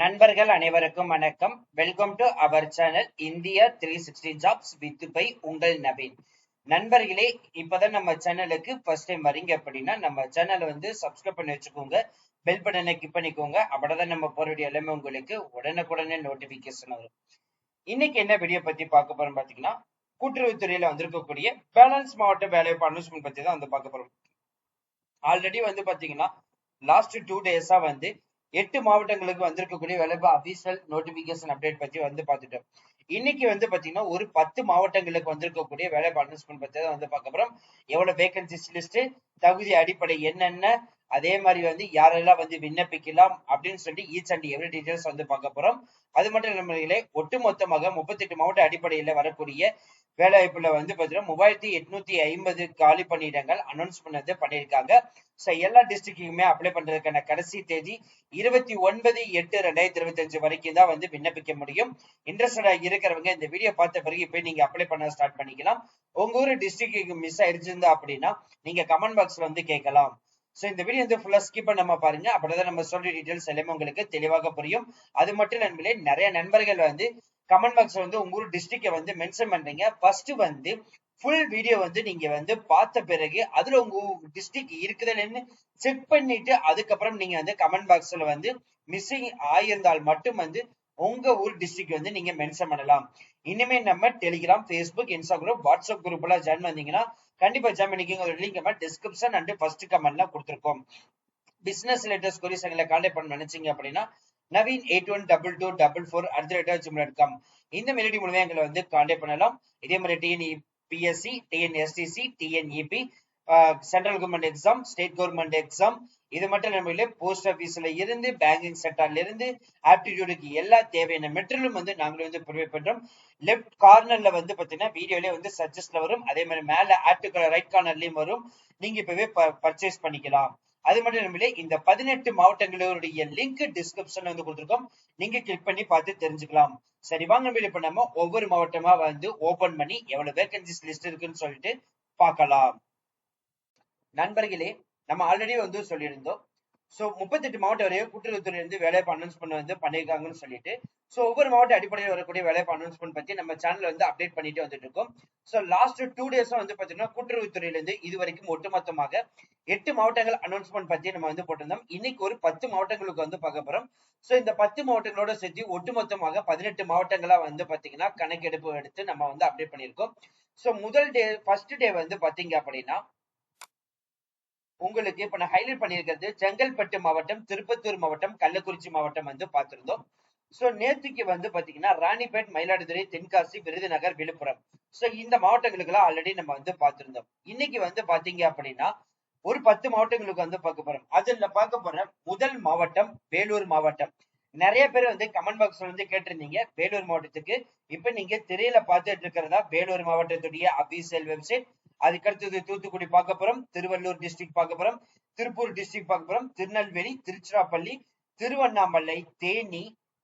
நண்பர்கள் அனைவருக்கும் வணக்கம். Welcome to our channel India three sixty jobs with by உங்கள் நவீன். நண்பர்களே இப்பதான் நம்ம சேனலுக்கு ஃபர்ஸ்ட் டைம் வரீங்க அப்படின்னா நம்ம சேனலை வந்து சப்ஸ்கிரைப் பண்ணி வச்சுக்கோங்க. பெல் பட்டனை கிளிக் பண்ணிக்கோங்க. அப்படிதான் நம்ம போற எல்லாமே உங்களுக்கு உடனுக்குடனே நோட்டிபிகேஷன் வரும். இன்னைக்கு என்ன வீடியோ பத்தி பார்க்க போறோம் பாத்தீங்கன்னா கூட்டுறவுத்துறையில வந்திருக்கக்கூடிய பேலன்ஸ் மாவட்ட வேலைவாய்ப்பு அனௌன்ஸ்மெண்ட் பத்தி தான் வந்து பார்க்க போறோம். ஆல்ரெடி வந்து பாத்தீங்கன்னா லாஸ்ட் டூ டேஸா வந்து எட்டு மாவட்டங்களுக்கு வந்திருக்கக்கூடிய வேலைவாய்ப்பு அபிஷியல் நோட்டிபிகேஷன் அப்டேட் பத்தி வந்து பார்த்துட்டோம். இன்னைக்கு வந்து பாத்தீங்கன்னா ஒரு பத்து மாவட்டங்களுக்கு வந்திருக்கக்கூடிய வேலைவாய்ப்பு அனௌன்ஸ்மெண்ட் பத்தி தான் வந்து பார்க்க போறோம். எவ்வளவு வேகன்சிஸ் லிஸ்ட் தகுதி அடிப்படை என்னென்ன அதே மாதிரி வந்து யாரெல்லாம் வந்து விண்ணப்பிக்கலாம் அப்படின்னு சொல்லி ஈச் அண்ட் எவ்ரி டீட்டெயில்ஸ் வந்து பார்க்க போறோம். அது மட்டும் இல்லாமலே ஒட்டுமொத்தமாக முப்பத்தெட்டு மாவட்ட அடிப்படையில வரக்கூடிய வேலைவாய்ப்புல வந்து பாத்தீங்கன்னா மூவாயிரத்தி எட்நூத்தி ஐம்பது காலி பணியிடங்கள் அனௌன்ஸ் பண்ணது பண்ணியிருக்காங்க. ஸோ எல்லா டிஸ்ட்ரிக்ட்டுக்குமே அப்ளை பண்றதுக்கான கடைசி தேதி இருபத்தி ஒன்பது எட்டு ரெண்டாயிரத்தி இருபத்தி அஞ்சு வரைக்கும் தான் வந்து விண்ணப்பிக்க முடியும். இன்ட்ரெஸ்டடா இருக்கிறவங்க இந்த வீடியோ பார்த்த பிறகு போய் நீங்க அப்ளை பண்ண ஸ்டார்ட் பண்ணிக்கலாம். உங்க ஊர் டிஸ்ட்ரிக்ட்டுக்கு மிஸ் ஆயிருச்சிருந்தா அப்படின்னா நீங்க கமெண்ட் பாக்ஸ்ல வந்து கேட்கலாம். ஸோ இந்த வீடியோ வந்து ஃபுல்லாக ஸ்கிப் பண்ணாம பாருங்க. அப்படிதான் நம்ம சொல்ற டீட்டெயில்ஸ் எல்லாமே உங்களுக்கு தெளிவாக புரியும். அது மட்டும் நண்பர்களே நிறைய நண்பர்கள் வந்து கமெண்ட் பாக்ஸ்ல வந்து உங்க ஊர் வந்து மென்ஷன் பண்றீங்க. ஃபர்ஸ்ட் வந்து ஃபுல் வீடியோ வந்து நீங்க வந்து பார்த்த பிறகு அதுல உங்க டிஸ்ட்ரிக்ட் இருக்குதுன்னு செக் பண்ணிட்டு அதுக்கப்புறம் நீங்க வந்து கமெண்ட் பாக்ஸ்ல வந்து மிஸ்ஸிங் ஆயிருந்தால் மட்டும் வந்து உங்க ஊர் டிஸ்ட்ரிக்ட் வந்து நீங்க மென்ஷன் பண்ணலாம். இனிமே நம்ம Telegram Facebook Instagram WhatsApp group எல்லாம் ஜாயின் வந்தீங்கன்னா கண்டிப்பா ஜாயின் பண்ணிக்கோங்க. லிங்க் நம்ம டிஸ்கிரிப்ஷன் அண்ட் ஃபர்ஸ்ட் கமெண்ட்ல கொடுத்துருக்கோம். பிசினஸ் ரிலேட்டட் கொரிஸ் எங்களை கான்டாக்ட் பண்ண நினைச்சீங்க அப்படின்னா Naveen eight one double two double four at the rate gym dot com இந்த மெலடி மூலமே எங்களை வந்து கான்டாக்ட் பண்ணலாம். இதே மாதிரி TN PSC TNSTC TNEB central government exam state government exam இது மட்டும் நம்ம போஸ்ட் ஆபீஸ்ல இருந்து பேங்கிங் செக்டர்ல இருந்து ஆப்டிடியூடுக்கு எல்லா தேவையான மெட்டீரியலும் வந்து நாங்களும் வந்து ப்ரொவைட் பண்றோம். லெஃப்ட் கார்னர்ல வந்து பாத்தீங்கன்னா வீடியோலயே வந்து சஜஸ்ட்ல வரும். அதே மாதிரி மேல ஆப்டிகல் ரைட் கார்னர்லயும் வரும். நீங்க இப்பவே பர்ச்சேஸ் பண்ணிக்கலாம். அது மட்டும் இல்லாமலே இந்த பதினெட்டு மாவட்டங்களுடைய லிங்க் டிஸ்கிரிப்ஷன்ல வந்து கொடுத்துருக்கோம். நீங்க கிளிக் பண்ணி பார்த்து தெரிஞ்சுக்கலாம். சரி வாங்க இப்ப நம்ம ஒவ்வொரு மாவட்டமா வந்து ஓபன் பண்ணி எவ்வளவு வேகன்சிஸ் லிஸ்ட் இருக்குன்னு சொல்லிட்டு பார்க்கலாம். நண்பர்களே நம்ம ஆல்ரெடி வந்து சொல்லியிருந்தோம். சோ முப்பத்தெட்டு மாவட்ட வரையும் கூட்டுறவுத்துறை இருந்து வேலைவாய்ப்பு அனௌன்ஸ் பண்ண வந்து பண்ணியிருக்காங்கன்னு சொல்லிட்டு சோ ஒவ்வொரு மாவட்ட அடிப்படையில் வரக்கூடிய வேலைவாய்ப்பு அனௌன்ஸ்மெண்ட் பத்தி நம்ம சேனல் வந்து அப்டேட் பண்ணிட்டு வந்துட்டு இருக்கோம் சோ லாஸ்ட் டூ டேஸா வந்து பாத்தீங்கன்னா கூட்டுறவுத்துறையிலிருந்து இது வரைக்கும் ஒட்டுமொத்தமாக எட்டு மாவட்டங்கள் அனௌன்ஸ்மெண்ட் பத்தி நம்ம வந்து போட்டிருந்தோம். இன்னைக்கு ஒரு பத்து மாவட்டங்களுக்கு வந்து பார்க்க போறோம். சோ இந்த பத்து மாவட்டங்களோட சேர்த்து ஒட்டுமொத்தமாக பதினெட்டு மாவட்டங்களா வந்து பாத்தீங்கன்னா கணக்கெடுப்பு எடுத்து நம்ம வந்து அப்டேட் பண்ணியிருக்கோம். சோ முதல் டே ஃபர்ஸ்ட் டே வந்து பாத்தீங்க அப்படின்னா உங்களுக்கு இப்ப நான் ஹைலைட் பண்ணியிருக்கிறது செங்கல்பட்டு மாவட்டம் திருப்பத்தூர் மாவட்டம் கள்ளக்குறிச்சி மாவட்டம் வந்து பார்த்திருந்தோம். சோ நேத்துக்கு வந்து பாத்தீங்கன்னா ராணிபேட் மயிலாடுதுறை தென்காசி விருதுநகர் விழுப்புரம். சோ இந்த மாவட்டங்களுக்கு எல்லாம் ஆல்ரெடி நம்ம வந்து பார்த்திருந்தோம். இன்னைக்கு வந்து பாத்தீங்க அப்படின்னா ஒரு பத்து மாவட்டங்களுக்கு வந்து பார்க்க போறோம். அதுல பார்க்க போற முதல் மாவட்டம் வேலூர் மாவட்டம். நிறைய பேர் வந்து கமெண்ட் பாக்ஸ்ல வந்து கேட்டிருந்தீங்க. வேலூர் மாவட்டத்துக்கு. இப்ப நீங்க திரையில பார்த்துட்டு இருக்கிறதா வேலூர் மாவட்டத்துடைய அபிஷியல் வெப்சைட் அதுக்கடுத்தது தூத்துக்குடி பார்க்க போறோம் திருவள்ளூர் டிஸ்ட்ரிக்ட் பார்க்க போறோம் திருப்பூர் டிஸ்ட்ரிக்ட் பார்க்க போறோம் திருநெல்வேலி திருச்சிராப்பள்ளி திருவண்ணாமலை தேனி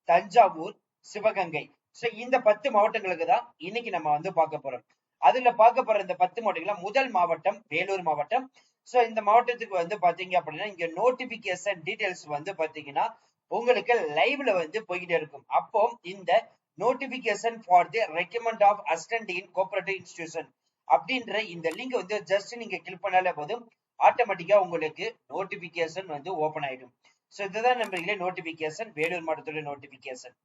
தஞ்சாவூர் சிவகங்கை. சோ இந்த பத்து மாவட்டங்களுக்கு தான் இன்னைக்கு நம்ம வந்து பார்க்க போறோம். அதுல பார்க்க போற இந்த பத்து மாவட்டங்கள முதல் மாவட்டம் வேலூர் மாவட்டம். சோ இந்த மாவட்டத்துக்கு வந்து பாத்தீங்க அப்படின்னா இங்க நோட்டிபிகேஷன் டீடைல்ஸ் வந்து பாத்தீங்கன்னா உங்களுக்கு லைவ்ல வந்து போய்கிட்டே இருக்கும். அப்போ இந்த notification for the recommend of assistant in cooperative institution அப்படின்ற இந்த லிங்க் வந்து ஜஸ்ட் நீங்க கிளிக் பண்ணாலே போதும். ஆட்டோமேட்டிக்கா உங்களுக்கு நோட்டிபிகேஷன் வந்து ஓபன் ஆயிடும். சோ இதுதான் நம்பர்களே நோட்டிபிகேஷன் வேலூர் மாவட்டத்தோட நோட்டிபிகேஷன்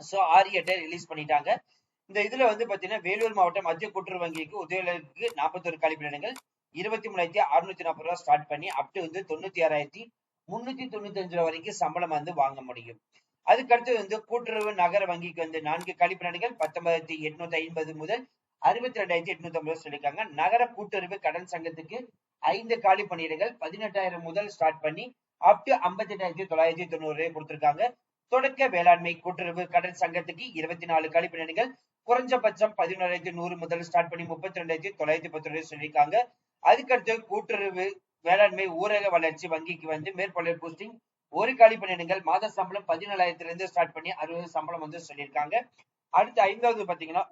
சோ ஆரியட்டை ரிலீஸ் பண்ணிட்டாங்க. இந்த இதுல வந்து பாத்தீங்கன்னா வேலூர் மாவட்டம் மத்திய கூட்டுறவு வங்கிக்கு உதவியாளருக்கு நாற்பத்தொரு கழிப்பிடங்கள் இருபத்தி மூணாயிரத்தி அறுநூத்தி நாற்பது ரூபா ஸ்டார்ட் பண்ணி அப்படி வந்து தொண்ணூத்தி ஆறாயிரத்தி முன்னூத்தி தொண்ணூத்தி அஞ்சு ரூபா வரைக்கும் சம்பளம் வந்து வாங்க முடியும். அதுக்கடுத்து வந்து கூட்டுறவு நகர வங்கிக்கு வந்து நான்கு கழிப்பிடங்கள் பத்தொன்பதாயிரத்தி எட்நூத்தி ஐம்பது முதல் அறுபத்தி ரெண்டாயிரத்தி எட்நூத்தி ஐம்பது சொல்லியிருக்காங்க. நகர கூட்டுறவு கடன் சங்கத்துக்கு ஐந்து காலி பணியிடங்கள் பதினெட்டாயிரம் முதல் ஸ்டார்ட் பண்ணி அப் டு ஐம்பத்தி எட்டாயிரத்தி தொள்ளாயிரத்தி தொண்ணூறு கொடுத்திருக்காங்க. தொடக்க வேளாண்மை கூட்டுறவு கடன் சங்கத்துக்கு இருபத்தி நாலு காலி பணியிடங்கள் குறைஞ்சபட்சம் பதினோராயிரத்தி நூறு முதல் ஸ்டார்ட் பண்ணி முப்பத்தி ரெண்டாயிரத்தி தொள்ளாயிரத்தி பத்து சொல்லியிருக்காங்க. அதுக்கடுத்து கூட்டுறவு வேளாண்மை ஊரக வளர்ச்சி வங்கிக்கு வந்து மேற்பாளர் போஸ்டிங் ஒரு காலி பணியிடங்கள் மாத சம்பளம் பதினேழாயிரத்துல இருந்து ஸ்டார்ட் பண்ணி அறுபது சம்பளம் வந்து சொல்லியிருக்காங்க. அடுத்து ஐந்தாவது பாத்தீங்கன்னா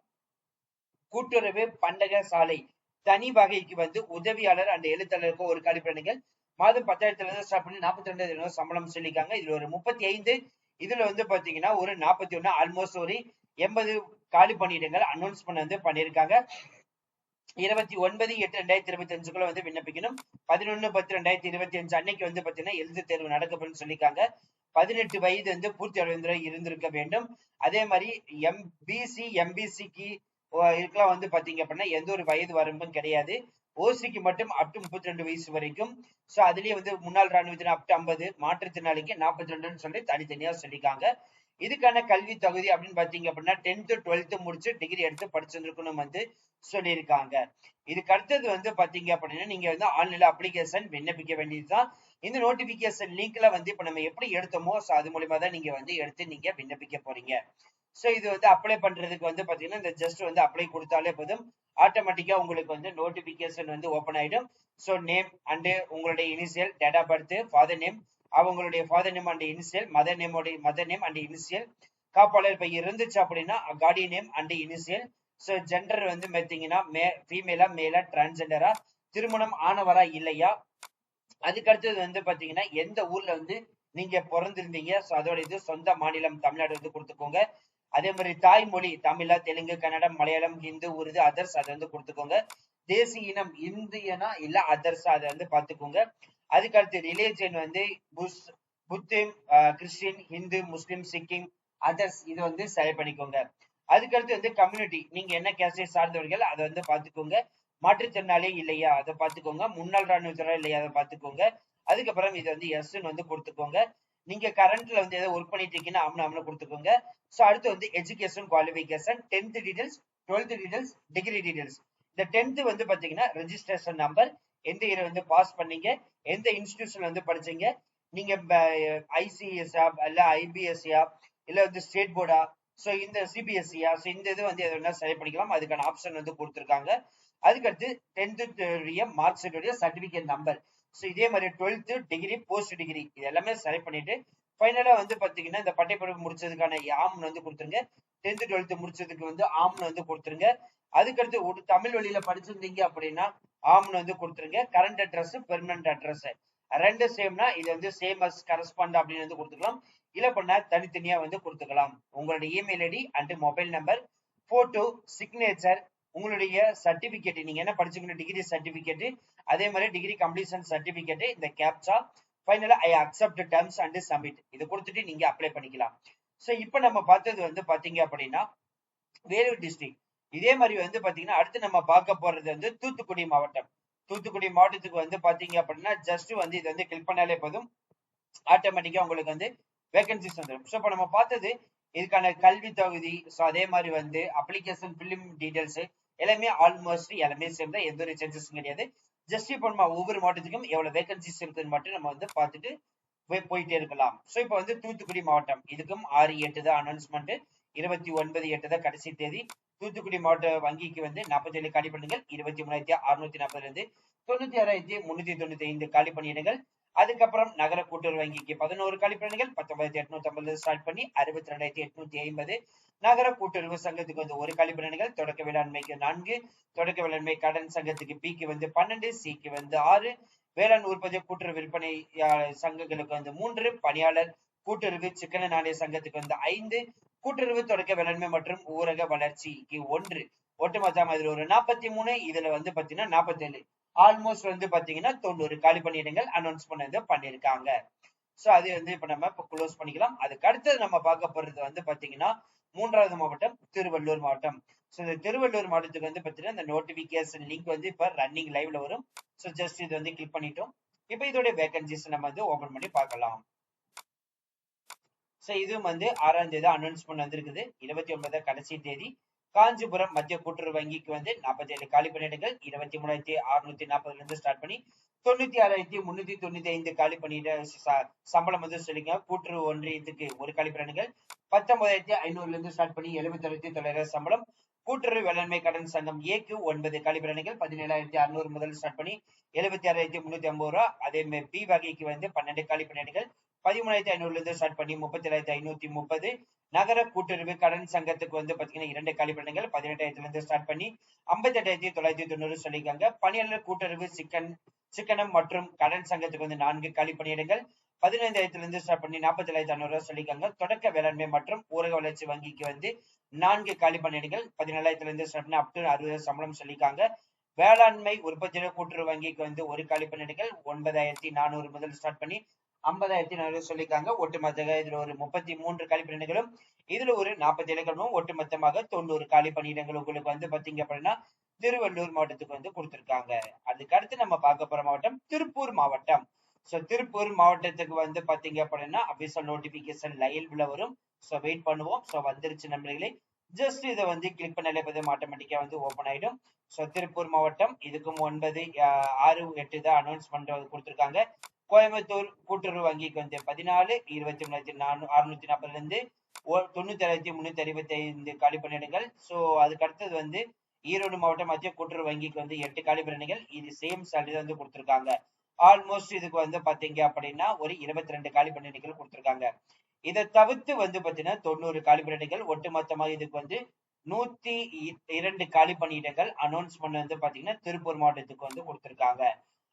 கூட்டுறவு பண்டக சாலை தனி வகைக்கு வந்து உதவியாளர் அந்த எழுத்தாளருக்கு ஒரு காலி மாதம் பத்தாயிரத்துல இருந்து ஸ்டார்ட் பண்ணி நாற்பத்தி ரெண்டாயிரம் சம்பளம் சொல்லியிருக்காங்க இதுல ஒரு முப்பத்தி ஐந்து இதுல வந்து பாத்தீங்கன்னா ஒரு நாற்பத்தி ஒண்ணு ஆல்மோஸ்ட் ஒரு எண்பது காலி பணியிடங்கள் அனௌன்ஸ்மெண்ட் வந்து பண்ணியிருக்காங்க. இருபத்தி ஒன்பது எட்டு ரெண்டாயிரத்தி இருபத்தி அஞ்சுக்குள்ள வந்து விண்ணப்பிக்கணும். பதினொன்னு பத்து ரெண்டாயிரத்தி இருபத்தி அஞ்சு அன்னைக்கு வந்து பாத்தீங்கன்னா எழுத்து தேர்வு நடக்கப்படும் சொல்லியிருக்காங்க. பதினெட்டு வயது வந்து பூர்த்தி அடைந்த இருந்திருக்க வேண்டும். அதே மாதிரி எம்பிசி எம்பிசிக்கு இதுக்கெல்லாம் வந்து பாத்தீங்க அப்படின்னா எந்த ஒரு வயது வரம்பும் கிடையாது. ஓசிக்கு மட்டும் அப் டு முப்பத்தி ரெண்டு வயசு வரைக்கும். சோ அதுலயே வந்து முன்னாள் ராணுவத்தினர் அப் டு ஐம்பது மாற்றுத்திறனாளிக்கு நாற்பத்தி ரெண்டுன்னு சொல்லி தனித்தனியா சொல்லியிருக்காங்க. இதுக்கான கல்வி தகுதி அப்படின்னு பாத்தீங்க அப்படின்னா டென்த்து டுவெல்த்து முடிச்சு டிகிரி எடுத்து படிச்சிருந்துருக்கணும் வந்து சொல்லியிருக்காங்க. இதுக்கு அடுத்தது வந்து பாத்தீங்க அப்படின்னா நீங்க வந்து ஆன்லைன்ல அப்ளிகேஷன் விண்ணப்பிக்க வேண்டியதுதான். இந்த நோட்டிபிகேஷன் லிங்க்ல வந்து இப்ப நம்ம எப்படி எடுத்தோமோ சோ அது மூலியமா தான் நீங்க வந்து எடுத்து நீங்க விண்ணப்பிக்க போறீங்க. சோ இது வந்து அப்ளை பண்றதுக்கு வந்து பாத்தீங்கன்னா இந்த ஜஸ்ட் வந்து அப்ளை கொடுத்தாலே போதும். ஆட்டோமேட்டிக்கா உங்களுக்கு வந்து நோட்டிபிகேஷன் வந்து ஓபன் ஆயிடும். சோ நேம் அண்டு உங்களுடைய initial date of birth father name அவங்களுடைய father name and initial mother நேமோட mother name and initial காப்பாளர் இப்ப இருந்துச்சு அப்படின்னா guardian name and initial so gender வந்து பார்த்தீங்கன்னா மே ஃபீமேலா மேலா டிரான்ஸ்ஜெண்டரா திருமணம் ஆனவரா இல்லையா அதுக்கு அடுத்தது வந்து பாத்தீங்கன்னா எந்த ஊர்ல வந்து நீங்க பிறந்திருந்தீங்க? சோ அதோட இது சொந்த மாநிலம் தமிழ்நாடு வந்து கொடுத்துக்கோங்க. அதே மாதிரி தாய்மொழி தமிழா தெலுங்கு கன்னடம் மலையாளம் ஹிந்து உருது அதர்ஸ் அதை வந்து கொடுத்துக்கோங்க. தேசிய இனம் இந்தியனா இல்ல அதர்ஸ் அதை வந்து பாத்துக்கோங்க அதுக்கு அடுத்து வந்து push Buddhism Christian Hindu Muslim Sikhism others இது வந்து செலக்ட் பண்ணிக்கோங்க. அதுக்கடுத்து வந்து கம்யூனிட்டி நீங்க என்ன கேஸ்டை சார்ந்தவர்கள் அதை வந்து பாத்துக்கோங்க மாற்றுத்திறனாளி இல்லையா? அதை பார்த்துக்கோங்க. முன்னாள் ராணுவத்தினர் இல்லையா? அதை பார்த்துக்கோங்க. அதுக்கப்புறம் இது வந்து எஸ்ன்னு வந்து கொடுத்துக்கோங்க. நீங்க கரண்ட்ல வந்து ஏதோ ஒர்க் பண்ணிட்டு இருக்கீங்கன்னா ஆம்னு ஆம்னு கொடுத்துக்கோங்க. ஸோ அடுத்து வந்து education qualification tenth details twelfth details degree details இந்த டென்த் வந்து பாத்தீங்கன்னா ரெஜிஸ்ட்ரேஷன் நம்பர் எந்த இயர் வந்து பாஸ் பண்ணீங்க? எந்த இன்ஸ்டிடியூஷன்ல வந்து படிச்சீங்க? நீங்க ஐசிஎஸ்ஆ இல்ல ஐபிஎஸ்சியா இல்ல வந்து ஸ்டேட் போர்டா ஸோ இந்த சிபிஎஸ்சியா ஸோ இந்த இது வந்து எதுனா செலக்ட் பண்ணிக்கலாம். அதுக்கான ஆப்ஷன் வந்து கொடுத்துருக்காங்க. அதுக்கடுத்து டென்த்து மார்க் ஷீட்டுடைய சர்டிபிகேட் நம்பர் ஸோ இதே மாதிரி டுவெல்த்து டிகிரி போஸ்ட் டிகிரி இது எல்லாமே செலக்ட் பண்ணிட்டு ஃபைனலா வந்து பாத்தீங்கன்னா இந்த பட்டைப்படிப்பு முடிச்சதுக்கான ஆம்னு வந்து கொடுத்துருங்க. டென்த்து டுவெல்த் முடிச்சதுக்கு வந்து ஆம்னு வந்து கொடுத்துருங்க. அதுக்கடுத்து ஒரு தமிழ் வழியில படிச்சிருந்தீங்க அப்படின்னா ஆம்னு வந்து கொடுத்துருங்க. கரண்ட் அட்ரஸ் பெர்மனன்ட் அட்ரஸ் ரெண்டு சேம்னா இது வந்து சேம் அஸ் கரஸ்பாண்ட் அப்படின்னு வந்து கொடுத்துக்கலாம். இல்ல பண்ணா தனித்தனியா வந்து கொடுத்துக்கலாம். உங்களுடைய email ID and mobile number photo signature உங்களுடைய சர்டிபிகேட் நீங்க என்ன படிச்சுக்கணும்? டிகிரி சர்டிபிகேட் அதே மாதிரி டிகிரி கம்ப்ளீஷன் சர்டிபிகேட் இந்த கேப்சா ஃபைனலா I accept terms and submit இது கொடுத்துட்டு நீங்க அப்ளை பண்ணிக்கலாம். சோ இப்போ நம்ம பார்த்தது வந்து பாத்தீங்க அப்படின்னா வேலூர் டிஸ்ட்ரிக்ட் இதே மாதிரி வந்து பாத்தீங்கன்னா அடுத்து நம்ம பார்க்க போறது வந்து தூத்துக்குடி மாவட்டம். தூத்துக்குடி மாவட்டத்துக்கு வந்து பாத்தீங்க அப்படின்னா ஜஸ்ட் வந்து இது வந்து கிளிக் பண்ணாலே போதும். ஆட்டோமேட்டிக்கா உங்களுக்கு வந்து வேகன்சிஸ் வந்துடும் ஸோ இப்போ நம்ம பார்த்தது இதுக்கான கல்வி தகுதி ஸோ அதே மாதிரி வந்து அப்ளிகேஷன் ஃபிலிம் டீடைல்ஸ் எல்லாமே ஆல்மோஸ்ட் எல்லாமே சேர்ந்து எந்த ஒரு சேஞ்சஸும் கிடையாது. ஜஸ்ட் இப்போ நம்ம ஒவ்வொரு மாவட்டத்துக்கும் எவ்வளவு வேகன்சிஸ் இருக்குன்னு மட்டும் நம்ம வந்து பார்த்துட்டு போயிட்டே இருக்கலாம். ஸோ இப்போ வந்து தூத்துக்குடி மாவட்டம் இதுக்கும் ஆறு எட்டு தான் அனௌன்ஸ்மெண்ட் இருபத்தி ஒன்பது எட்டு தான் கடைசி தேதி. தூத்துக்குடி மாவட்ட வங்கிக்கு வந்து நாற்பத்தி ஏழு காலி பண்ணுங்கள். இருபத்தி மூணாயிரத்தி அறுநூத்தி நாற்பதுல இருந்து தொண்ணூத்தி ஆறாயிரத்தி முன்னூத்தி தொண்ணூத்தி ஐந்து காலி பணியிடங்கள் அதுக்கப்புறம் நகர கூட்டுறவு வங்கிக்கு பதினோரு கழிப்பிடங்கள் பத்தொன்பதாயிரத்தி எட்நூத்தி ஐம்பது ஸ்டார்ட் பண்ணி அறுபத்தி ரெண்டாயிரத்தி எட்நூத்தி ஐம்பது. நகர கூட்டுறவு சங்கத்துக்கு வந்து ஒரு கழிப்பிடங்கள் தொடக்க வேளாண்மைக்கு நான்கு தொடக்க வேளாண்மை கடன் சங்கத்துக்கு பிக்கு வந்து பன்னெண்டு சிக்கு வந்து ஆறு வேளாண் உற்பத்தி கூட்டுறவு விற்பனை சங்கங்களுக்கு வந்து மூன்று பணியாளர் கூட்டுறவு சிக்கன நாணய சங்கத்துக்கு வந்து ஐந்து கூட்டுறவு தொடக்க வேளாண்மை மற்றும் ஊரக வளர்ச்சிக்கு ஒன்று. ஒட்டுமொத்தமா இதுல ஒரு நாற்பத்தி மூணு இதுல வந்து பாத்தீங்கன்னா நாற்பத்தி ஏழு ஆல்மோஸ்ட் வந்து பாத்தீங்கன்னா தொண்ணூறு. காலி பணியிடங்கள் அனௌன்ஸ் பண்ணது பண்ணிருக்காங்க. சோ அது வந்து இப்ப நம்ம இப்ப க்ளோஸ் பண்ணிக்கலாம். அதுக்கு அடுத்தது நம்ம பார்க்க போறது வந்து பாத்தீங்கன்னா மூன்றாவது மாவட்டம் திருவள்ளூர் மாவட்டம். சோ இந்த திருவள்ளூர் மாவட்டத்துக்கு வந்து பாத்தீங்கன்னா இந்த நோட்டிபிகேஷன் லிங்க் வந்து இப்ப ரன்னிங் லைவ்ல வரும். சோ ஜஸ்ட் இது வந்து கிளிக் பண்ணிட்டோம். இப்ப இதோட வேகன்சிஸ் நம்ம வந்து ஓபன் பண்ணி பார்க்கலாம். சோ இதுவும் வந்து ஆறாம் தேதி அனௌன்ஸ்மெண்ட் வந்திருக்குது. இருபத்தி ஒன்பதாம் கடைசி தேதி. காஞ்சிபுரம் மத்திய கூட்டுறவு வங்கிக்கு வந்து நாற்பத்தி ஏழு காலி பணியிடங்கள் இருபத்தி மூணாயிரத்தி அறுநூத்தி நாற்பதுல இருந்து ஸ்டார்ட் பண்ணி தொண்ணூத்தி ஆறாயிரத்தி முன்னூத்தி தொண்ணூத்தி ஐந்து காலி பணியிட சம்பளம் வந்து சொல்லிங்க கூட்டுறவு ஒன்றியத்துக்கு ஒரு காலி பணியிடங்கள் பத்தொன்பதாயிரத்தி ஐநூறுல இருந்து ஸ்டார்ட் பண்ணி எழுபத்தி ஆயிரத்தி தொள்ளாயிரம் சம்பளம். கூட்டுறவு வேளாண்மை கடன் சங்கம் ஏக்கு ஒன்பது கழிப்பிடங்கள் பதினேழாயிரத்தி அறுநூறு முதல் ஸ்டார்ட் பண்ணி எழுபத்தி ஆறாயிரத்தி முன்னூத்தி ஐம்பது ரூபா. அதே மாதிரி பி வகைக்கு வந்து பன்னெண்டு கழிப்பிடங்கள் பதிமூணாயிரத்தி ஐநூறுல இருந்து ஸ்டார்ட் பண்ணி முப்பத்தி ஏழாயிரத்தி ஐநூத்தி முப்பது நகர கூட்டுறவு கடன் சங்கத்துக்கு வந்து பாத்தீங்கன்னா இரண்டு கழிப்பிடங்கள் பதினெட்டாயிரத்துல இருந்து ஸ்டார்ட் பண்ணி ஐம்பத்தி எட்டாயிரத்தி தொள்ளாயிரத்தி தொண்ணூறு சொல்லியிருக்காங்க. பணியாளர் கூட்டுறவு சிக்கன் சிக்கனம் மற்றும் கடன் சங்கத்துக்கு வந்து நான்கு கழிப்பணியிடங்கள் பதினைந்தாயிரத்துல இருந்து ஸ்டார்ட் பண்ணி நாற்பத்தி ஏழாயிரத்தி ஐநூறு ரூபாய் சொல்லியிருக்காங்க. தொடக்க வேளாண்மை மற்றும் ஊரக வளர்ச்சி வங்கிக்கு வந்து நான்கு காலி பணியிடங்கள். பதினேழாயிரத்துல இருந்து ஸ்டார்ட் பண்ணி அப் டு அறுபது சம்பளம் சொல்லியிருக்காங்க. வேளாண்மை உற்பத்தியாளர் கூட்டுறவு வங்கிக்கு வந்து ஒரு காலிப்பணியிடங்கள் ஒன்பதாயிரத்தி நானூறு முதல் ஸ்டார்ட் பண்ணி ஐம்பதாயிரத்தி நானூறு சொல்லியிருக்காங்க. ஒட்டுமொத்த இதுல ஒரு முப்பத்தி மூன்று காலி பணியிடங்களும் இதுல ஒரு நாற்பத்தி ஏழு ஒட்டுமொத்தமாக தொண்ணூறு காலி பணியிடங்கள் உங்களுக்கு வந்து பாத்தீங்க அப்படின்னா திருவள்ளூர் மாவட்டத்துக்கு வந்து கொடுத்திருக்காங்க. அதுக்கு அடுத்து நம்ம பார்க்க போற மாவட்டம் திருப்பூர் மாவட்டம். சோ திருப்பூர் மாவட்டத்துக்கு வந்து பாத்தீங்க அப்படின்னா அபிஷியல் நோட்டிபிகேஷன் லைவ்ல வரும். சோ வெயிட் பண்ணுவோம். சோ வந்துருச்சு நண்பர்களே. ஜஸ்ட் இதை வந்து கிளிக் பண்ணாலே போதும். ஆட்டோமேட்டிக்கா வந்து ஓபன் ஆயிடும். சோ திருப்பூர் மாவட்டம் இதுக்கும் ஒன்பது ஆறு எட்டு தான் அனௌன்ஸ்மெண்ட் கொடுத்திருக்காங்க. கோயம்புத்தூர் கூட்டுறவு வங்கிக்கு வந்து பதினாலு இருபத்தி மூணு மூணாயிரத்தி நானூ அறுநூத்தி நாற்பதுல இருந்து தொண்ணூத்தி ஏழாயிரத்தி முன்னூத்தி அறுபத்தி ஐந்து காலி பணியிடங்கள். சோ அதுக்கு அடுத்தது வந்து ஈரோடு மாவட்டம் மத்திய கூட்டுறவு வங்கிக்கு வந்து எட்டு காலி பணியிடங்கள். இது சேம் சேலரி வந்து கொடுத்திருக்காங்க. ஆல்மோஸ்ட் இதுக்கு வந்து பாத்தீங்க அப்படின்னா ஒரு இருபத்தி ரெண்டு காலி பணியிடங்கள் கொடுத்திருக்காங்க. இதை தவிர்த்து வந்து பாத்தீங்கன்னா தொண்ணூறு காலி பணியிடங்கள் ஒட்டுமொத்தமாக இதுக்கு வந்து நூத்தி இரண்டு காலி பணியிடங்கள் அனௌன்ஸ்மெண்ட் வந்து பாத்தீங்கன்னா திருப்பூர் மாவட்டத்துக்கு வந்து கொடுத்திருக்காங்க.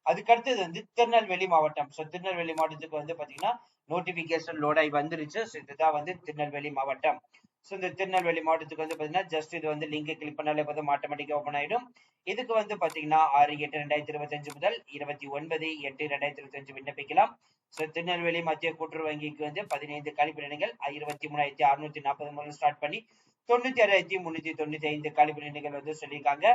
அதுக்கு அடுத்தது வந்து திருநெல்வேலி மாவட்டம். ஸோ திருநெல்வேலி மாவட்டத்துக்கு வந்து பாத்தீங்கன்னா நோட்டிபிகேஷன் லோட் ஆகி வந்துருச்சு. ஸோ இதுதான் வந்து திருநெல்வேலி மாவட்டம். சோ இந்த திருநெல்வேலி மாவட்டத்துக்கு வந்து பாத்தீங்கன்னா ஜஸ்ட் இது வந்து லிங்க் கிளிக் பண்ணாலே போதும். ஆட்டோமேட்டிக்காக ஓபன் ஆயிடும். இதுக்கு வந்து பாத்தீங்கன்னா ஆறு எட்டு ரெண்டாயிரத்தி இருபத்தஞ்சு முதல் இருபத்தி ஒன்பது எட்டு ரெண்டாயிரத்தி இருபத்தஞ்சு விண்ணப்பிக்கலாம். ஸோ திருநெல்வேலி மத்திய கூட்டுறவு வங்கிக்கு வந்து பதினைந்து காலிப்பிடங்கள் இருபத்தி மூணாயிரத்தி அறுநூத்தி நாற்பது முதல் ஸ்டார்ட் பண்ணி தொண்ணூத்தி ஆறாயிரத்தி முன்னூத்தி தொண்ணூத்தி ஐந்து காலிப்பிடங்கள் வந்து சொல்லியிருக்காங்க.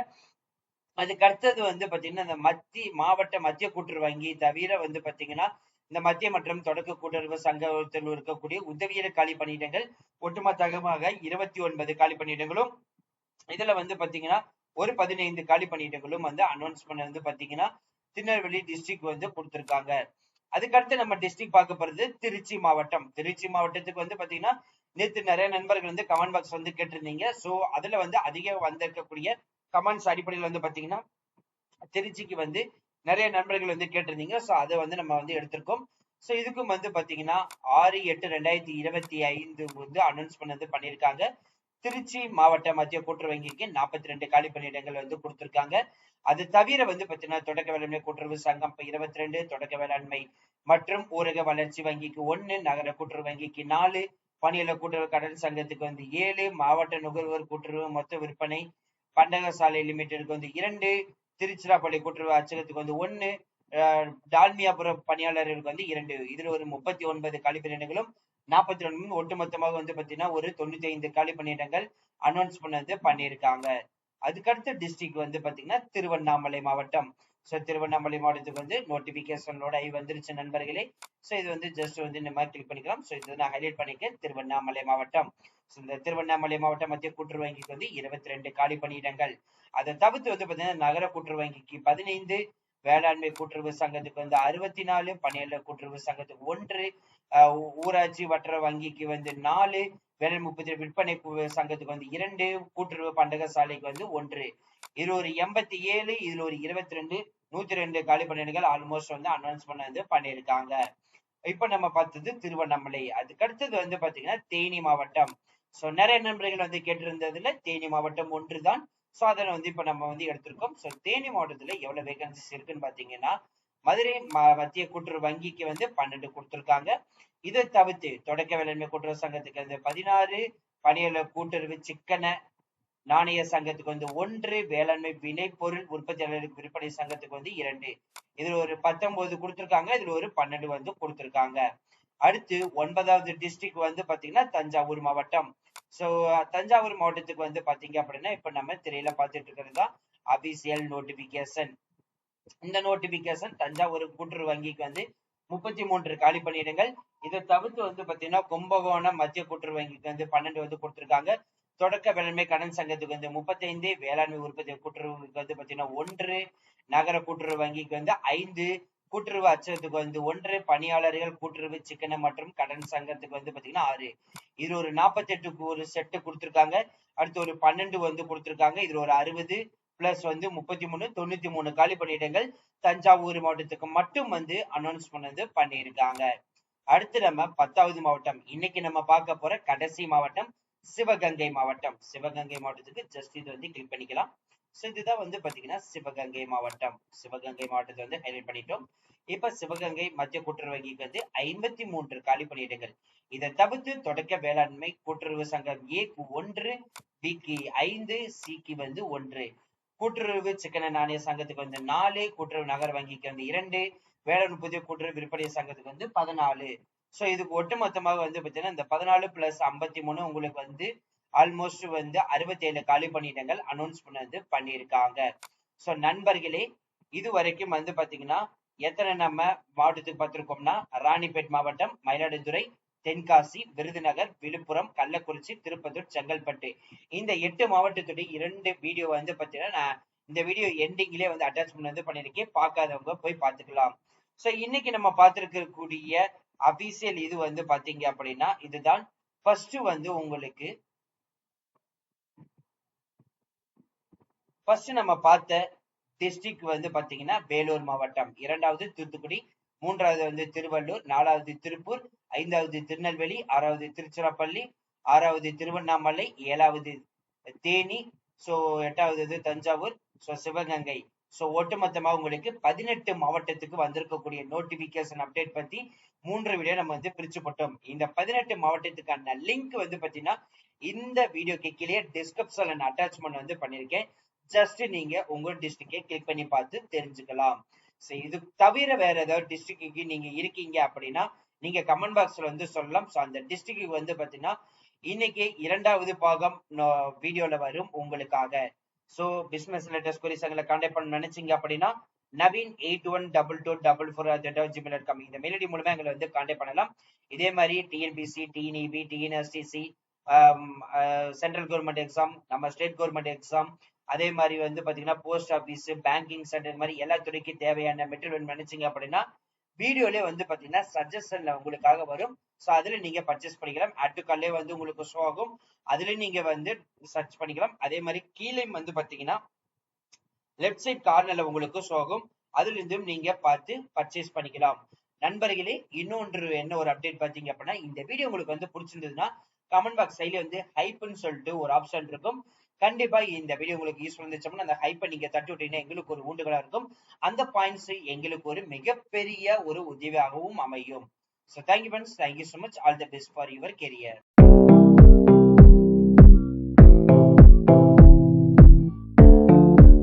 அதுக்கு அடுத்தது வந்து பாத்தீங்கன்னா இந்த மத்திய மாவட்ட மத்திய கூட்டுறவு வங்கி தவிர வந்து பாத்தீங்கன்னா இந்த மத்திய மற்றும் தொடக்க கூட்டுறவு சங்கத்தில் இருக்கக்கூடிய உதவியிட காலி பணியிடங்கள் ஒட்டுமொத்தமாக இருபத்தி ஒன்பது காலி பணியிடங்களும் இதுல வந்து பாத்தீங்கன்னா ஒரு பதினைந்து காலி பணியிடங்களும் வந்து அனௌன்ஸ்மெண்ட் வந்து பாத்தீங்கன்னா திருநெல்வேலி டிஸ்ட்ரிக்ட் வந்து கொடுத்திருக்காங்க. அதுக்கடுத்து நம்ம டிஸ்ட்ரிக்ட் பார்க்க போறது திருச்சி மாவட்டம். திருச்சி மாவட்டத்துக்கு வந்து பாத்தீங்கன்னா நேற்று நிறைய நண்பர்கள் வந்து கமெண்ட் பாக்ஸ் வந்து கேட்டிருந்தீங்க. சோ அதுல வந்து அதிக வந்திருக்கக்கூடிய கமெண்ட்ஸ் அடிப்படையில் வந்து பாத்தீங்கன்னா திருச்சிக்கு வந்து நிறைய நண்பர்கள் வந்து கேட்டிருந்தீங்க. சோ அதை வந்து நம்ம வந்து எடுத்திருக்கோம். சோ இதுக்கும் வந்து பாத்தீங்கன்னா ஆறு எட்டு ரெண்டாயிரத்தி இருபத்தி ஐந்து வந்து அனௌன்ஸ்மெண்ட் வந்து பண்ணியிருக்காங்க. திருச்சி மாவட்ட மத்திய கூட்டுறவு வங்கிக்கு நாற்பத்தி ரெண்டு காலி பணியிடங்கள் வந்து கொடுத்துருக்காங்க. அது தவிர வந்து பாத்தீங்கன்னா தொடக்க வேளாண்மை கூட்டுறவு சங்கம் இருபத்தி ரெண்டு தொடக்க வேளாண்மை மற்றும் ஊரக வளர்ச்சி வங்கிக்கு ஒன்னு நகர கூட்டுறவு வங்கிக்கு நாலு பணியில கூட்டுறவு கடன் சங்கத்துக்கு வந்து ஏழு மாவட்ட நுகர்வோர் கூட்டுறவு மொத்த விற்பனை பண்டக சாலை லிமிடெடுக்கு வந்து இரண்டு திருச்சிராப்பள்ளி கூட்டுறவு அச்சகத்துக்கு வந்து ஒன்னு அஹ் டால்மியாபுரம் பணியாளர்களுக்கு வந்து இரண்டு. இதுல ஒரு முப்பத்தி ஒன்பது காலி நாற்பத்தி ரெண்டு ஒட்டுமொத்தமாக வந்து பாத்தீங்கன்னா ஒரு தொண்ணூத்தி ஐந்து காலி பணியிடங்கள் அனௌன்ஸ் பண்ணது பண்ணியிருக்காங்க. அதுக்கடுத்த டிஸ்ட்ரிக்ட் வந்து பாத்தீங்கன்னா திருவண்ணாமலை மாவட்டம். சோ திருவண்ணாமலை மாவட்டத்துக்கு வந்து நோட்டிபிகேஷனோட ஐ வந்துருச்சு நண்பர்களே. சோ இது வந்து ஜஸ்ட் வந்து இந்த மாதிரி கிளிக் பண்ணிக்கலாம். சோ இது நான் ஹைலைட் பண்ணிக்கிறேன் திருவண்ணாமலை மாவட்டம். இந்த திருவண்ணாமலை மாவட்ட மத்திய கூட்டுறவு வங்கிக்கு வந்து இருபத்தி ரெண்டு காலி பணியிடங்கள். அதை தவிர்த்து வந்து பாத்தீங்கன்னா நகர கூட்டுறவு வங்கிக்கு பதினைந்து வேளாண்மை கூட்டுறவு சங்கத்துக்கு வந்து அறுபத்தி நாலு பணியாளர் கூட்டுறவு சங்கத்துக்கு ஒன்று ஊராட்சி வட்டார வங்கிக்கு வந்து நாலு வேலை முப்பத்தி விற்பனை சங்கத்துக்கு வந்து இரண்டு கூட்டுறவு பண்டக சாலைக்கு வந்து ஒன்று. இதுல ஒரு எண்பத்தி ஏழு இதுல ஒரு இருபத்தி ரெண்டு நூத்தி ரெண்டு காலி பணியிடங்கள் ஆல்மோஸ்ட் வந்து அனௌன்ஸ் பண்ண வந்து பண்ணியிருக்காங்க. இப்ப நம்ம பார்த்தது திருவண்ணாமலை. அதுக்கு அடுத்தது வந்து பாத்தீங்கன்னா தேனி மாவட்டம். சோ நிறைய நண்பர்கள் வந்து கேட்டிருந்ததுல தேனி மாவட்டம் ஒன்றுதான். ஸோ அதை வந்து இப்ப நம்ம வந்து எடுத்திருக்கோம். ஸோ தேனி மாவட்டத்துல எவ்வளவு வேகன்சிஸ் இருக்குன்னு பார்த்தீங்கன்னா மதுரை மத்திய கூட்டுறவு வங்கிக்கு வந்து பன்னெண்டு கொடுத்துருக்காங்க. இதை தவிர்த்து தொடக்க வேளாண்மை கூட்டுறவு சங்கத்துக்கு வந்து பதினாறு பணியாளர் கூட்டுறவு சிக்கன நாணய சங்கத்துக்கு வந்து ஒன்று வேளாண்மை வினை பொருள் உற்பத்தியாளருக்கு விற்பனை சங்கத்துக்கு வந்து இரண்டு. இதுல ஒரு பத்தொன்பது கொடுத்திருக்காங்க இதுல ஒரு பன்னெண்டு வந்து கொடுத்திருக்காங்க. அடுத்து ஒன்பதாவது டிஸ்ட்ரிக்ட் வந்து பாத்தீங்கன்னா தஞ்சாவூர் மாவட்டம். சோ தஞ்சாவூர் மாவட்டத்துக்கு வந்து பாத்தீங்க அப்படின்னா இப்ப நம்ம திரையில பார்த்துட்டு இருக்கிறது தான் அபிஷியல் நோட்டிபிகேஷன் இந்த நோட்டிபிகேஷன் தஞ்சாவூர் கூட்டுறவு வங்கிக்கு வந்து முப்பத்தி மூன்று காலி பணியிடங்கள் இதை தவிர்த்து வந்து பாத்தீங்கன்னா கும்பகோணம் மத்திய கூட்டுறவு வங்கிக்கு வந்து பன்னெண்டு வந்து கொடுத்திருக்காங்க. தொடக்க வேளாண்மை கடன் சங்கத்துக்கு வந்து முப்பத்தைந்து வேளாண்மை உற்பத்தி கூட்டுறவுக்கு வந்து பாத்தீங்கன்னா ஒன்று நகர கூட்டுறவு வங்கிக்கு வந்து ஐந்து கூட்டுறவு அச்சகத்துக்கு வந்து ஒன்று பணியாளர்கள் கூட்டுறவு சிக்கன மற்றும் கடன் சங்கத்துக்கு வந்து பாத்தீங்கன்னா ஆறு. இது ஒரு நாற்பத்தி எட்டுக்கு ஒரு செட்டு கொடுத்துருக்காங்க. அடுத்து ஒரு பன்னெண்டு வந்து கொடுத்துருக்காங்க. இதுல ஒரு அறுபது பிளஸ் வந்து முப்பத்தி மூணு தொண்ணூத்தி மூணு காலி பணியிடங்கள் தஞ்சாவூர் மாவட்டத்துக்கு மட்டும் வந்து அனௌன்ஸ் பண்ணது பண்ணியிருக்காங்க. அடுத்து நம்ம பத்தாவது மாவட்டம். இன்னைக்கு நம்ம பார்க்க போற கடைசி மாவட்டம் சிவகங்கை மாவட்டம். சிவகங்கை மாவட்டத்துக்கு ஜஸ்ட் இது வந்து கிளிக் பண்ணிக்கலாம். ஸோ இதுதான் வந்து பாத்தீங்கன்னா சிவகங்கை மாவட்டம். சிவகங்கை மாவட்டத்தை வந்து ஹைலைட் பண்ணிட்டோம். இப்ப சிவகங்கை மத்திய கூட்டுறவு வங்கிக்கு வந்து ஐம்பத்தி மூன்று காலி பணியிடங்கள். இதை தவிர்த்து தொடக்க வேளாண்மை கூட்டுறவு சங்கம் ஏக்கு ஒன்று பிக்கு ஐந்து சிக்கு வந்து ஒன்று. கூட்டுறவு சிக்கன நாணய சங்கத்துக்கு வந்து நாலு கூட்டுறவு நகர் வங்கிக்கு வந்து இரண்டு வேளாண் புதிய கூட்டுறவு விற்பனை சங்கத்துக்கு வந்து பதினாலு. சோ இதுக்கு ஒட்டுமொத்தமாக வந்து பாத்தீங்கன்னா இந்த பதினாலு பிளஸ் ஐம்பத்தி மூணு உங்களுக்கு வந்து ஆல்மோஸ்ட் வந்து அறுபத்தி ஏழு காலி பணியிடங்கள் அனௌன்ஸ் பண்ண வந்து பண்ணியிருக்காங்க. ஸோ நண்பர்களே இது வரைக்கும் வந்து பாத்தீங்கன்னா எத்தனை நம்ம மாவட்டத்துக்கு பார்த்திருக்கோம்னா ராணிப்பேட் மாவட்டம் மயிலாடுதுறை தென்காசி விருதுநகர் விழுப்புரம் கள்ளக்குறிச்சி திருப்பத்தூர் செங்கல்பட்டு. இந்த எட்டு மாவட்டத்துடைய இரண்டு வீடியோ வந்து பாத்தீங்கன்னா நான் இந்த வீடியோ எண்டிங்லயே வந்து அட்டாச்மெண்ட் வந்து பண்ணிருக்கேன் பார்க்காதவங்க போய் பார்த்துக்கலாம். சோ இன்னைக்கு நம்ம பார்த்துருக்கக்கூடிய அபிஷியல் இது வந்து பாத்தீங்க அப்படின்னா இதுதான். ஃபர்ஸ்ட் வந்து உங்களுக்கு ஃபர்ஸ்ட் நம்ம பார்த்த டிஸ்ட்ரிக்ட் வந்து பாத்தீங்கன்னா வேலூர் மாவட்டம். இரண்டாவது தூத்துக்குடி மூன்றாவது வந்து திருவள்ளூர் நாலாவது திருப்பூர் ஐந்தாவது திருநெல்வேலி ஆறாவது திருச்சிராப்பள்ளி ஆறாவது திருவண்ணாமலை ஏழாவது தேனி சோ எட்டாவது வந்து தஞ்சாவூர் சோ சிவகங்கை. சோ ஒட்டுமொத்தமா உங்களுக்கு பதினெட்டு மாவட்டத்துக்கு வந்திருக்கக்கூடிய நோட்டிபிகேஷன் அப்டேட் பத்தி மூன்று வீடியோ நம்ம வந்து பிரிச்சு போட்டோம். இந்த பதினெட்டு மாவட்டத்துக்கான லிங்க் வந்து பாத்தீங்கன்னா இந்த வீடியோக்கு கீழே டிஸ்கிரிப்ஷன்ல நான் அட்டாச்மெண்ட் வந்து பண்ணிருக்கேன் ஜஸ்ட் நீங்க உங்க டிஸ்ட்ரிக்டை கிளிக் பண்ணி பார்த்து தெரிஞ்சுக்கலாம். சோ இது தவிர வேற ஏதாவது டிஸ்ட்ரிக்ட்டுக்கு நீங்க இருக்கீங்க அப்படின்னா நீங்க கமெண்ட் பாக்ஸ்ல வந்து சொல்லலாம். சோ அந்த டிஸ்ட்ரிக்ட் வந்து பாத்தீங்கன்னா இன்னைக்கு இரண்டாவது பாகம் வீடியோல வரும் உங்களுக்காக. சோ பிசினஸ் லேட்டஸ்ட் கொரிசங்களை கான்டாக்ட் பண்ண நினைச்சீங்க அப்படின்னா Naveen eight one double two double four gmail dot com இந்த மெயிலடி மூலமா எங்களை வந்து கான்டாக்ட் பண்ணலாம். இதே மாதிரி TNPSC TNEB TNSTC central government exam நம்ம ஸ்டேட் கவர்மெண்ட் எக்ஸாம் அதே மாதிரி வந்து பாத்தீங்கன்னா போஸ்ட் ஆபீஸ் பேங்கிங் சென்டர் மாதிரி எல்லா துறைக்கும் தேவையான மெட்டீரியல் நினைச்சீங்க அப்படின்னா வீடியோலயே வந்து பாத்தீங்கன்னா சஜஷன்ல உங்களுக்காக வரும். சோ அதுல நீங்க பர்ச்சேஸ் பண்ணிக்கலாம். அட்டுக்கல்லே வந்து உங்களுக்கு ஷோ ஆகும். அதுல நீங்க வந்து சர்ச் பண்ணிக்கலாம். அதே மாதிரி கீழே வந்து பாத்தீங்கன்னா லெஃப்ட் சைட் கார்னர்ல உங்களுக்கு ஷோ ஆகும். அதுல இருந்தும் நீங்க பார்த்து பர்ச்சேஸ் பண்ணிக்கலாம். நண்பர்களே இன்னொன்று என்ன ஒரு அப்டேட் பாத்தீங்க அப்படின்னா இந்த வீடியோ உங்களுக்கு வந்து பிடிச்சிருந்ததுன்னா கமெண்ட் பாக்ஸ் சைட்ல வந்து ஹைப்னு சொல்லிட்டு ஒரு ஆப்ஷன் இருக்கும். கண்டிப்பா இந்த வீடியோ உங்களுக்கு யூஸ்ஃபுல் இருந்துச்சோம்னா அந்த ஹைப்பை நீங்க தட்டி விட்டீங்கன்னா எங்களுக்கு ஒரு ஊண்டுகளா இருக்கும். அந்த பாயிண்ட்ஸ் எங்களுக்கு ஒரு மிகப்பெரிய ஒரு உதவியாகவும் அமையும். So thank you friends thank you so much all the best for your career